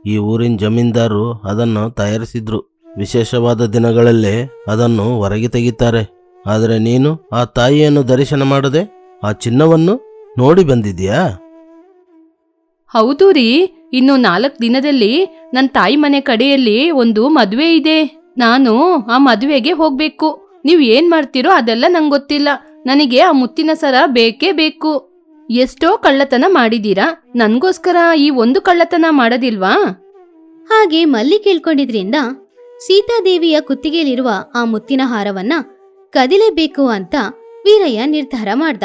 Speaker 2: ಈ ಊರಿನ ಜಮೀನ್ದಾರರು ಅದನ್ನು ತಯಾರಿಸಿದ್ರು. ವಿಶೇಷವಾದ ದಿನಗಳಲ್ಲೇ ಅದನ್ನು ಹೊರಗೆ ತೆಗಿತಾರೆ. ಆದರೆ ನೀನು ಆ ತಾಯಿಯನ್ನು ದರ್ಶನ ಮಾಡದೆ ಆ ಚಿನ್ನವನ್ನು ನೋಡಿ ಬಂದಿದ್ಯಾ
Speaker 3: ಹೌದು ರೀ. ಇನ್ನು ನಾಲ್ಕು ದಿನದಲ್ಲಿ ನನ್ನ ತಾಯಿ ಮನೆ ಕಡೆಯಲ್ಲಿ ಒಂದು ಮದುವೆ ಇದೆ. ನಾನು ಆ ಮದುವೆಗೆ ಹೋಗ್ಬೇಕು. ನೀವು ಏನ್ ಮಾಡ್ತೀರೋ ಅದೆಲ್ಲ ನಂಗೆ ಗೊತ್ತಿಲ್ಲ. ನನಗೆ ಆ ಮುತ್ತಿನ ಸರ ಬೇಕೇ ಬೇಕು. ಎಷ್ಟೋ ಕಳ್ಳತನ ಮಾಡಿದೀರಾ? ನನ್ಗೋಸ್ಕರ ಈ ಒಂದು ಕಳ್ಳತನ ಮಾಡೋದಿಲ್ವಾ?
Speaker 1: ಹಾಗೆ ಮಲ್ಲಿ ಕೇಳ್ಕೊಂಡಿದ್ರಿಂದ ಸೀತಾದೇವಿಯ ಕುತ್ತಿಗೆಯಲ್ಲಿರುವ ಆ ಮುತ್ತಿನ ಹಾರವನ್ನ ಕದಿಲೇಬೇಕು ಅಂತ ವೀರಯ್ಯ ನಿರ್ಧಾರ ಮಾಡ್ದ.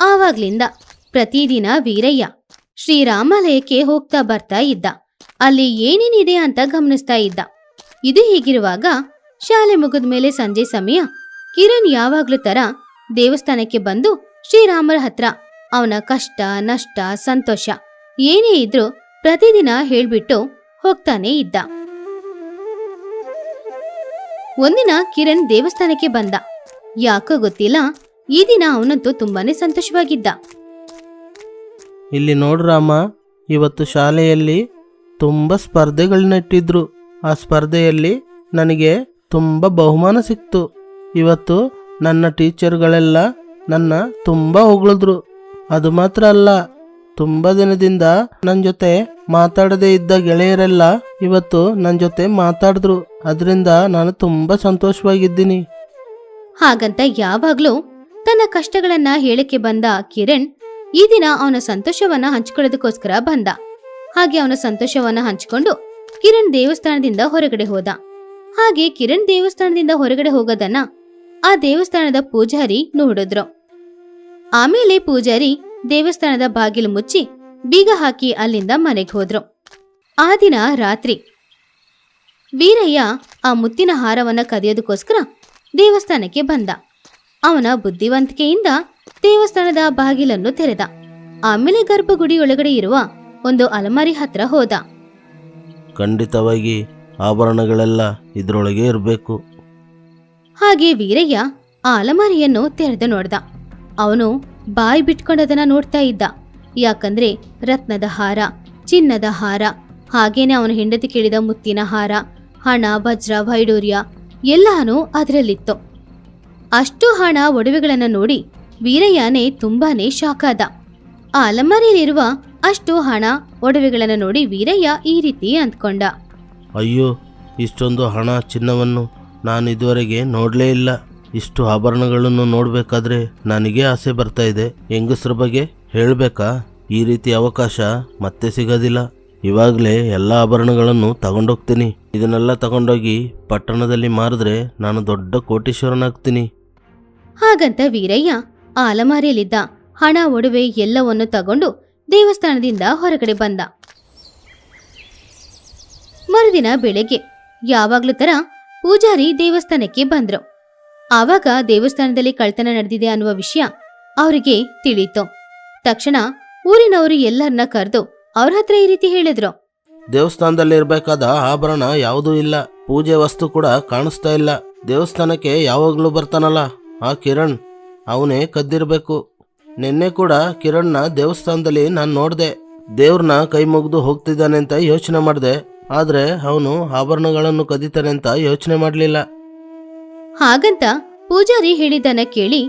Speaker 1: ಆವಾಗ್ಲಿಂದ ಪ್ರತಿದಿನ ವೀರಯ್ಯ ಶ್ರೀರಾಮಾಲಯಕ್ಕೆ ಹೋಗ್ತಾ ಬರ್ತಾ ಇದ್ದ. ಅಲ್ಲಿ ಏನೇನಿದೆ ಅಂತ ಗಮನಿಸ್ತಾ ಇದ್ದ. ಇದು ಹೀಗಿರುವಾಗ, ಶಾಲೆ ಮುಗಿದ ಮೇಲೆ ಸಂಜೆ ಸಮಯ, ಕಿರಣ್ ಯಾವಾಗ್ಲೂ ತರ ದೇವಸ್ಥಾನಕ್ಕೆ ಬಂದು ಶ್ರೀರಾಮರ ಹತ್ರ ಅವನ ಕಷ್ಟ, ನಷ್ಟ, ಸಂತೋಷ ಏನೇ ಇದ್ರೂ ಪ್ರತಿದಿನ ಹೇಳ್ಬಿಟ್ಟು ಹೋಗ್ತಾನೆ ಇದ್ದ. ಒಂದಿನ ಕಿರಣ್ ದೇವಸ್ಥಾನಕ್ಕೆ ಬಂದ. ಯಾಕೋ ಗೊತ್ತಿಲ್ಲ, ಈ ದಿನ ಅವನಂತೂ ತುಂಬಾನೇ ಸಂತೋಷವಾಗಿದ್ದ.
Speaker 2: ಇಲ್ಲಿ ನೋಡ್ರಾಮ, ಇವತ್ತು ಶಾಲೆಯಲ್ಲಿ ತುಂಬ ಸ್ಪರ್ಧೆಗಳನ್ನ ಇಟ್ಟಿದ್ರು ಆ ಸ್ಪರ್ಧೆಯಲ್ಲಿ ನನಗೆ ತುಂಬ ಬಹುಮಾನ ಸಿಕ್ತು. ಇವತ್ತು ನನ್ನ ಟೀಚರ್ಗಳೆಲ್ಲ ನನ್ನ ತುಂಬ ಹೊಗಳಿದ್ರು. ಅದು ಮಾತ್ರ ಅಲ್ಲ, ತುಂಬ ದಿನದಿಂದ ನನ್ನ ಜೊತೆ ಮಾತಾಡದೇ ಇದ್ದ ಗೆಳೆಯರೆಲ್ಲ ಇವತ್ತು ನನ್ನ ಜೊತೆ ಮಾತಾಡಿದ್ರು. ಅದರಿಂದ ನಾನು ತುಂಬ ಸಂತೋಷವಾಗಿದ್ದೀನಿ.
Speaker 1: ಹಾಗಂತ ಯಾವಾಗ್ಲೂ ತನ್ನ ಕಷ್ಟಗಳನ್ನ ಹೇಳಕ್ಕೆ ಬಂದ ಕಿರಣ್ ಈ ದಿನ ಅವನ ಸಂತೋಷವನ್ನ ಹಂಚ್ಕೊಳ್ಳೋದಕ್ಕೋಸ್ಕರ ಬಂದ. ಹಾಗೆ ಅವನ ಸಂತೋಷವನ್ನ ಹಂಚಿಕೊಂಡು ಕಿರಣ್ ದೇವಸ್ಥಾನದಿಂದ ಹೊರಗಡೆ ಹೋದ. ಹಾಗೆ ಕಿರಣ್ ದೇವಸ್ಥಾನದಿಂದ ಹೊರಗಡೆ ಹೋಗೋದನ್ನ ಆ ದೇವಸ್ಥಾನದ ಪೂಜಾರಿ ನೋಡಿದ್ರು. ಆಮೇಲೆ ಪೂಜಾರಿ ದೇವಸ್ಥಾನದ ಬಾಗಿಲು ಮುಚ್ಚಿ ಬೀಗ ಹಾಕಿ ಅಲ್ಲಿಂದ ಮನೆಗೆ ಹೋದ್ರು. ಆ ದಿನ ರಾತ್ರಿ ವೀರಯ್ಯ ಆ ಮುತ್ತಿನ ಹಾರವನ್ನ ಕದಿಯೋದಕ್ಕೋಸ್ಕರ ದೇವಸ್ಥಾನಕ್ಕೆ ಬಂದ. ಅವನ ಬುದ್ಧಿವಂತಿಕೆಯಿಂದ ದೇವಸ್ಥಾನದ ಬಾಗಿಲನ್ನು ತೆರೆದ. ಆಮೇಲೆ ಗರ್ಭಗುಡಿ ಒಳಗಡೆ ಇರುವ ಒಂದು ಅಲಮಾರಿ ಹತ್ರ ಹೋದ.
Speaker 2: ಖಂಡಿತವಾಗಿ ಆಭರಣಗಳೆಲ್ಲ ಇದರೊಳಗೆ ಇರಬೇಕು.
Speaker 1: ಹಾಗೆ ವೀರಯ್ಯ ಆ ಅಲಮಾರಿಯನ್ನು ತೆರೆದು ನೋಡ್ದ. ಅವನು ಬಾಯಿ ಬಿಟ್ಕೊಂಡದನ್ನ ನೋಡ್ತಾ ಇದ್ದ. ಯಾಕಂದ್ರೆ ರತ್ನದ ಹಾರ ಚಿನ್ನದ ಹಾರ ಹಾಗೇನೆ ಅವನ ಹೆಂಡತಿ ಕೇಳಿದ ಮುತ್ತಿನ ಹಾರ ಹಣ ವಜ್ರ ವೈಡೂರ್ಯ ಎಲ್ಲಾನು ಅದರಲ್ಲಿತ್ತು. ಅಷ್ಟು ಹಣ ಒಡವೆಗಳನ್ನ ನೋಡಿ ವೀರಯ್ಯನೇ ತುಂಬಾನೇ ಶಾಕ್ ಆದ. ಆ ಅಲಮಾರಿಯಲ್ಲಿರುವ ಅಷ್ಟು ಹಣ ಒಡವೆಗಳನ್ನು ನೋಡಿ ವೀರಯ್ಯ ಈ ರೀತಿ ಅಂದ್ಕೊಂಡ.
Speaker 2: ಅಯ್ಯೋ ಇಷ್ಟೊಂದು ಹಣ ಚಿನ್ನವನ್ನು ನಾನು ಇದುವರೆಗೆ ನೋಡಲೇ ಇಲ್ಲ. ಇಷ್ಟು ಆಭರಣಗಳನ್ನು ನೋಡಬೇಕಾದ್ರೆ ನನಗೆ ಆಸೆ ಬರ್ತಾ ಇದೆ. ಹೆಂಗಸ್ರ ಬಗ್ಗೆ ಹೇಳಬೇಕಾ? ಈ ರೀತಿ ಅವಕಾಶ ಮತ್ತೆ ಸಿಗೋದಿಲ್ಲ. ಇವಾಗಲೇ ಎಲ್ಲ ಆಭರಣಗಳನ್ನು ತಗೊಂಡೋಗ್ತೀನಿ. ಇದನ್ನೆಲ್ಲ ತಗೊಂಡೋಗಿ ಪಟ್ಟಣದಲ್ಲಿ ಮಾರಿದ್ರೆ ನಾನು ದೊಡ್ಡ ಕೋಟೀಶ್ವರನಾಗ್ತೀನಿ.
Speaker 1: ಹಾಗಂತ ವೀರಯ್ಯ ಆ ಅಲಮಾರಿಯಲ್ಲಿದ್ದ ಹಣ ಒಡವೆ ಎಲ್ಲವನ್ನು ತಗೊಂಡು ದೇವಸ್ಥಾನದಿಂದ ಹೊರಗಡೆ ಬಂದ. ಮರುದಿನ ಬೆಳಗ್ಗೆ ಯಾವಾಗ್ಲೂ ತರ ಪೂಜಾರಿ ದೇವಸ್ಥಾನಕ್ಕೆ ಬಂದ್ರು. ಆವಾಗ ದೇವಸ್ಥಾನದಲ್ಲಿ ಕಳ್ತನ ನಡೆದಿದೆ ಅನ್ನುವ ವಿಷಯ ಅವರಿಗೆ ತಿಳಿಯಿತು ತಕ್ಷಣ ಊರಿನವರು ಎಲ್ಲರನ್ನ ಕರೆದು ಅವ್ರ ಹತ್ರ ಈ ರೀತಿ ಹೇಳಿದ್ರು.
Speaker 2: ದೇವಸ್ಥಾನದಲ್ಲಿ ಇರಬೇಕಾದ ಆಭರಣ ಯಾವುದೂ ಇಲ್ಲ. ಪೂಜೆ ವಸ್ತು ಕೂಡ ಕಾಣಿಸ್ತಾ ಇಲ್ಲ. ದೇವಸ್ಥಾನಕ್ಕೆ ಯಾವಾಗಲೂ ಬರ್ತಾನಲ್ಲ? ಆ ಕಿರಣ್, ಅವನೇ ಕದ್ದಿರಬೇಕು. ನಿನ್ನೆ ಕೂಡ ಕಿರಣ್ನ ದೇವಸ್ಥಾನದಲ್ಲಿ ನಾನು ನೋಡಿದೆ. ದೇವ್ರನ್ನ ಕೈ ಮುಗಿದು ಹೋಗ್ತಿದ್ದಾನೆ ಅಂತ ಯೋಚನೆ ಮಾಡಿದೆ. ಆದರೆ ಅವನು ಆಭರಣಗಳನ್ನು ಕದೀತಾನೆ ಅಂತ ಯೋಚನೆ ಮಾಡಲಿಲ್ಲ.
Speaker 1: ಹಾಗಂತ ಪೂಜಾರಿ ಹೇಳಿದ್ದನ್ನ ಕೇಳಿ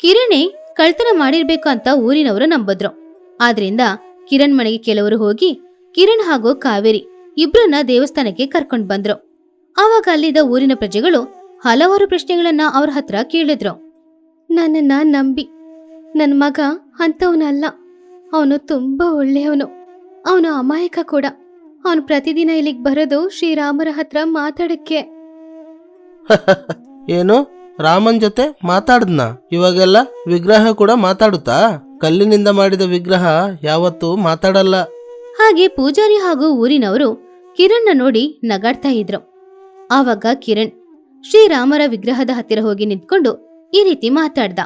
Speaker 1: ಕಿರಣೇ ಕಳ್ತನ ಮಾಡಿರ್ಬೇಕು ಅಂತ ಊರಿನವರು ನಂಬಿದ್ರು. ಆದ್ರಿಂದ ಕಿರಣ್ ಮನೆಗೆ ಕೆಲವರು ಹೋಗಿ ಕಿರಣ್ ಹಾಗೂ ಕಾವೇರಿ ಇಬ್ರನ್ನ ದೇವಸ್ಥಾನಕ್ಕೆ ಕರ್ಕೊಂಡ್ ಬಂದ್ರು. ಆವಾಗ ಅಲ್ಲಿದ್ದ ಊರಿನ ಪ್ರಜೆಗಳು ಹಲವಾರು ಪ್ರಶ್ನೆಗಳನ್ನ ಅವ್ರ ಹತ್ರ ಕೇಳಿದ್ರು. ನನ್ನನ್ನ ನಂಬಿ ನನ್ ಮಗ ಅಂಥವನಲ್ಲ. ಅವನು ತುಂಬ ಒಳ್ಳೆಯವನು. ಅವನು ಅಮಾಯಕ ಕೂಡ. ಅವನು ಪ್ರತಿದಿನ ಇಲ್ಲಿಗೆ ಬರೋದು ಶ್ರೀರಾಮರ ಹತ್ರ ಮಾತಾಡಕ್ಕೆ.
Speaker 2: ಏನು? ರಾಮನ್ ಜೊತೆ ಮಾತಾಡ್ದ್ನ? ಇವಾಗೆಲ್ಲ ವಿಗ್ರಹ ಕೂಡ ಮಾತಾಡುತ್ತಾ? ಕಲ್ಲಿನಿಂದ ಮಾಡಿದ ವಿಗ್ರಹ ಯಾವತ್ತೂ ಮಾತಾಡಲ್ಲ.
Speaker 1: ಹಾಗೆ ಪೂಜಾರಿ ಹಾಗೂ ಊರಿನವರು ಕಿರಣ್ನ ನೋಡಿ ನಗಾಡ್ತಾ ಇದ್ರು. ಆವಾಗ ಕಿರಣ್ ಶ್ರೀರಾಮರ ವಿಗ್ರಹದ ಹತ್ತಿರ ಹೋಗಿ ನಿಂತ್ಕೊಂಡು ಈ ರೀತಿ ಮಾತಾಡ್ದ.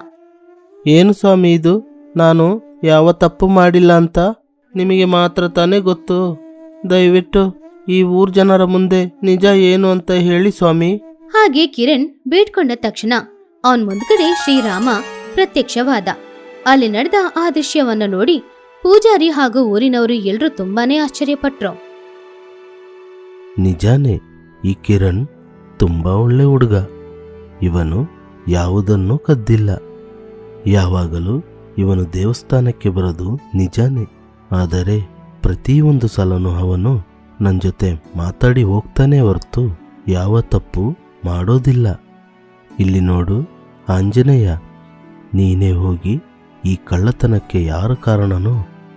Speaker 2: ಏನು ಸ್ವಾಮಿ ಇದು? ನಾನು ಯಾವ ತಪ್ಪು ಮಾಡಿಲ್ಲ ಅಂತ? ನಿಮಗೆ ಮಾತ್ರ ತಾನೇ ಗೊತ್ತು. ದಯವಿಟ್ಟು ಈ ಊರ್ ಜನರ ಮುಂದೆ ನಿಜ ಏನು ಅಂತ ಹೇಳಿ ಸ್ವಾಮಿ.
Speaker 1: ಹಾಗೆ ಕಿರಣ್ ಬೇಡ್ಕೊಂಡ ತಕ್ಷಣ ಅವನ್ ಮುಂದ್ಗಡೆ ಶ್ರೀರಾಮ ಪ್ರತ್ಯಕ್ಷವಾದ. ಅಲ್ಲಿ ನಡೆದ ಆ ದೃಶ್ಯವನ್ನು ನೋಡಿ ಪೂಜಾರಿ ಹಾಗೂ ಊರಿನವರು ಎಲ್ಲರೂ ತುಂಬಾನೇ ಆಶ್ಚರ್ಯಪಟ್ರು.
Speaker 2: ನಿಜಾನೇ ಈ ಕಿರಣ್ ತುಂಬಾ ಒಳ್ಳೆ ಹುಡುಗ. ಇವನು ಯಾವುದನ್ನೂ ಕದ್ದಿಲ್ಲ. ಯಾವಾಗಲೂ ಇವನು ದೇವಸ್ಥಾನಕ್ಕೆ ಬರೋದು ನಿಜಾನೇ. ಆದರೆ ಪ್ರತಿಯೊಂದು ಸಲನೂ ಅವನು ನನ್ನ ಜೊತೆ ಮಾತಾಡಿ ಹೋಗ್ತಾನೆ ಹೊರತು ಯಾವ ತಪ್ಪು ಮಾಡೋದಿಲ್ಲ. ಇಲ್ಲಿ ನೋಡು ಆಂಜನೇಯ, ನೀನೇ ಹೋಗಿ ಈ ಕಳ್ಳತನಕ್ಕೆ ಯಾರ ಕಾರಣನೋ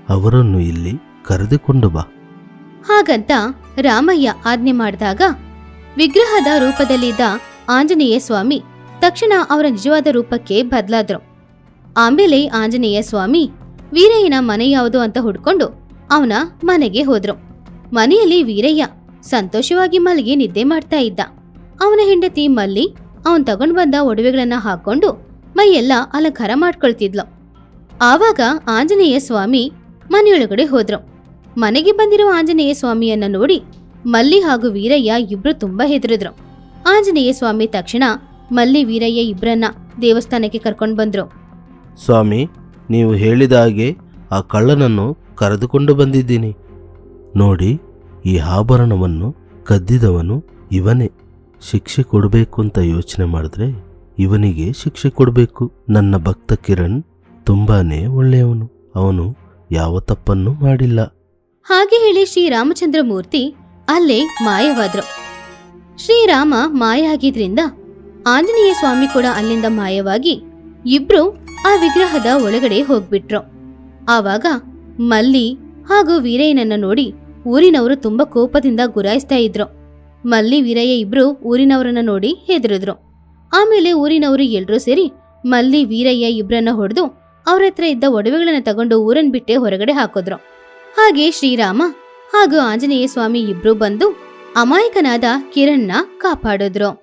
Speaker 2: ಅವರನ್ನು ಇಲ್ಲಿ ಕರೆದುಕೊಂಡು ಬಾ.
Speaker 1: ಹಾಗಂತ ರಾಮಯ್ಯ ಆಜ್ಞೆ ಮಾಡಿದಾಗ ವಿಗ್ರಹದ ರೂಪದಲ್ಲಿದ್ದ ಆಂಜನೇಯ ಸ್ವಾಮಿ ತಕ್ಷಣ ಅವರ ನಿಜವಾದ ರೂಪಕ್ಕೆ ಬದಲಾದ್ರು. ಆಮೇಲೆ ಆಂಜನೇಯ ಸ್ವಾಮಿ, ವೀರಯ್ಯನ ಮನೆ ಯಾವುದು ಅಂತ ಹುಡ್ಕೊಂಡು ಅವನ ಮನೆಗೆ ಹೋದ್ರು. ಮನೆಯಲ್ಲಿ ವೀರಯ್ಯ ಸಂತೋಷವಾಗಿ ಮಲ್ಲಿಗೆ ನಿದ್ದೆ ಮಾಡ್ತಾ ಇದ್ದ. ಅವನ ಹೆಂಡತಿ ಮಲ್ಲಿ ಅವನ್ ತಗೊಂಡ್ ಬಂದ ಒಡವೆಗಳನ್ನ ಹಾಕೊಂಡು ಮೈಯೆಲ್ಲ ಅಲಂಕಾರ ಮಾಡ್ಕೊಳ್ತಿದ್ಲು. ಆವಾಗ ಆಂಜನೇಯ ಸ್ವಾಮಿ ಮನೆಯೊಳಗಡೆ ಹೋದ್ರು. ಮನೆಗೆ ಬಂದಿರುವ ಆಂಜನೇಯ ಸ್ವಾಮಿಯನ್ನ ನೋಡಿ ಮಲ್ಲಿ ಹಾಗೂ ವೀರಯ್ಯ ಇಬ್ರು ತುಂಬಾ ಹೆದರಿದ್ರು. ಆಂಜನೇಯ ಸ್ವಾಮಿ ತಕ್ಷಣ ಮಲ್ಲಿ, ವೀರಯ್ಯ ಇಬ್ರನ್ನ ದೇವಸ್ಥಾನಕ್ಕೆ ಕರ್ಕೊಂಡು ಬಂದ್ರು.
Speaker 2: ಸ್ವಾಮಿ, ನೀವು ಹೇಳಿದ ಹಾಗೆ ಆ ಕಳ್ಳನನ್ನು ಕರೆದುಕೊಂಡು ಬಂದಿದ್ದೀನಿ. ನೋಡಿ, ಈ ಆಭರಣವನ್ನು ಕದ್ದಿದವನು ಇವನೇ. ಶಿಕ್ಷೆ ಕೊಡಬೇಕು ಅಂತ ಯೋಚನೆ ಮಾಡಿದ್ರೆ ಇವನಿಗೆ ಶಿಕ್ಷೆ ಕೊಡಬೇಕು. ನನ್ನ ಭಕ್ತ ಕಿರಣ್ ತುಂಬಾನೇ ಒಳ್ಳೆಯವನು. ಅವನು ಯಾವ ತಪ್ಪನ್ನು ಮಾಡಿಲ್ಲ.
Speaker 1: ಹಾಗೆ ಹೇಳಿ ಶ್ರೀರಾಮಚಂದ್ರ ಮೂರ್ತಿ ಅಲ್ಲೇ ಮಾಯವಾದ್ರು. ಶ್ರೀರಾಮ ಮಾಯ ಆಗಿದ್ರಿಂದ ಆಂಜನೇಯ ಸ್ವಾಮಿ ಕೂಡ ಅಲ್ಲಿಂದ ಮಾಯವಾಗಿ ಇಬ್ರು ಆ ವಿಗ್ರಹದ ಒಳಗಡೆ ಹೋಗ್ಬಿಟ್ರು. ಆವಾಗ ಮಲ್ಲಿ ಹಾಗೂ ವೀರಯ್ಯನನ್ನ ನೋಡಿ ಊರಿನವರು ತುಂಬಾ ಕೋಪದಿಂದ ಗುರಾಯಿಸ್ತಾ ಇದ್ರು. ಮಲ್ಲಿ, ವೀರಯ್ಯ ಇಬ್ರು ಊರಿನವರನ್ನ ನೋಡಿ ಹೆದರಿದ್ರು. ಆಮೇಲೆ ಊರಿನವರು ಎಲ್ಲರೂ ಸೇರಿ ಮಲ್ಲಿ, ವೀರಯ್ಯ ಇಬ್ರನ್ನ ಹೊಡೆದು ಅವ್ರ ಹತ್ರ ಇದ್ದ ಒಡವೆಗಳನ್ನ ತಗೊಂಡು ಊರನ್ ಬಿಟ್ಟೆ ಹೊರಗಡೆ ಹಾಕಿದ್ರು. ಹಾಗೆ ಶ್ರೀರಾಮ ಹಾಗೂ ಆಂಜನೇಯ ಸ್ವಾಮಿ ಇಬ್ರು ಬಂದು ಅಮಾಯಕನಾದ ಕಿರಣ್ನ ಕಾಪಾಡಿದ್ರು.